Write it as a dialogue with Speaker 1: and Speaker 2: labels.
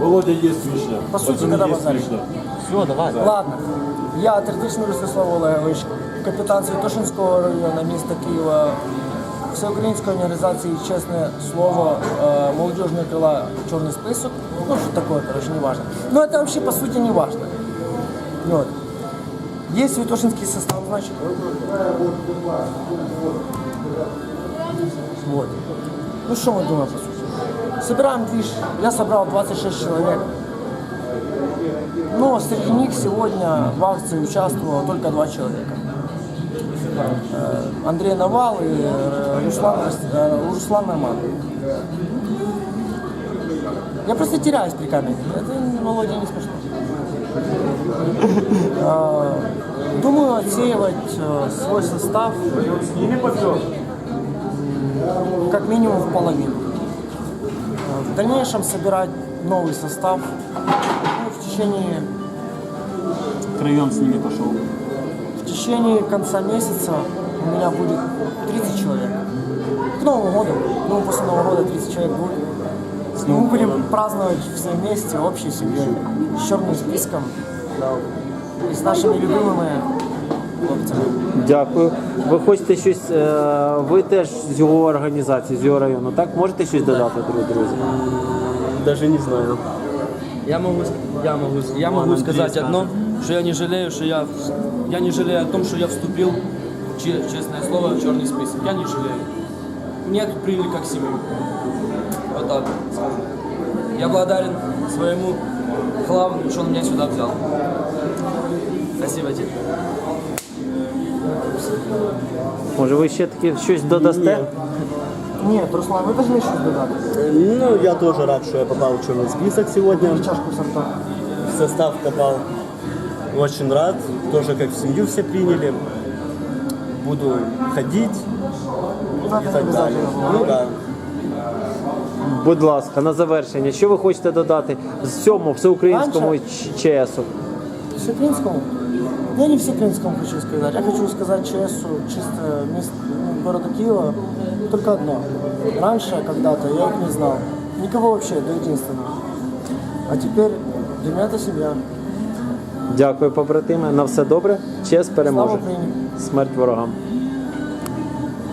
Speaker 1: Володя есть вишня.
Speaker 2: По сути,
Speaker 1: Пацаны,
Speaker 2: когда
Speaker 1: есть
Speaker 2: базаришь.
Speaker 1: вишня.
Speaker 3: Все, давай.
Speaker 2: Ладно. Я Третичний Ростислав Олегович, капітан Святошинського району міста Києва, Всеукраїнської організації Чесне слово, э, молодежного крила Черный список. Ну, что такое, короче, не важно. Но это вообще по сути не важно. Вот. Есть Святошинский состав, значит. Вот. Ну что мы думаем, по сути? Собираем движ. Я собрал 26 человек. Но среди них сегодня в акции участвовало только два человека. Э, Андрей Навал и э, Руслан, э, Руслан Норман. Я просто теряюсь при камере. Это, Володя, не смешно. Думаю отсеивать свой состав как минимум в половину. В дальнейшем собирать новый состав ну, в течение
Speaker 3: Краем с ними пошел.
Speaker 2: В течение конца месяца у меня будет 30 человек. К Новому году, ну после Нового года 30 человек будет. Мы будем праздновать все вместе, общей семьей, с черным списком и с нашими любимыми
Speaker 4: Дякую. Ви хочете щось, е, ви теж з його організації, з його району, так? Можете щось додати, друзі? друзі?
Speaker 3: Даже не знаю.
Speaker 5: Я могу, я могу, я могу
Speaker 3: Андрей
Speaker 5: сказать
Speaker 3: скажет.
Speaker 5: одно, что я не жалею, что я, я не жалею о том, что я вступил, че- честное слово, в черный список. Я не жалею. Меня тут приняли как семью. Вот так скажу. Я благодарен своему главному, что он меня сюда взял. Спасибо тебе.
Speaker 4: Може, ви ще таки щось додасте?
Speaker 2: Нет, Руслан, вы должны еще додать.
Speaker 6: Ну, я тоже рад, что я попал в черный список сегодня.
Speaker 2: Чашку сорта.
Speaker 6: В состав попал. Очень рад. Тоже как в семью все приняли. Буду ходить
Speaker 2: Надо
Speaker 6: и так далее. Ну да.
Speaker 4: Будь ласка, на завершення, що ви хочете додати з цьому всеукраїнському
Speaker 2: Раніше-
Speaker 4: Ч- ЧСу?
Speaker 2: Всеукраинскому? Я не всеукраинскому хочу сказать. Я хочу сказать ЧСу, чисто мест, ну, города Киева, только одно. Раньше, когда-то, я их не знал. Никого вообще, до единственного. А теперь для меня это семья.
Speaker 4: Дякую, побратиме. На все добре. ЧС переможе.
Speaker 2: Слава Україні!
Speaker 4: Смерть ворогам.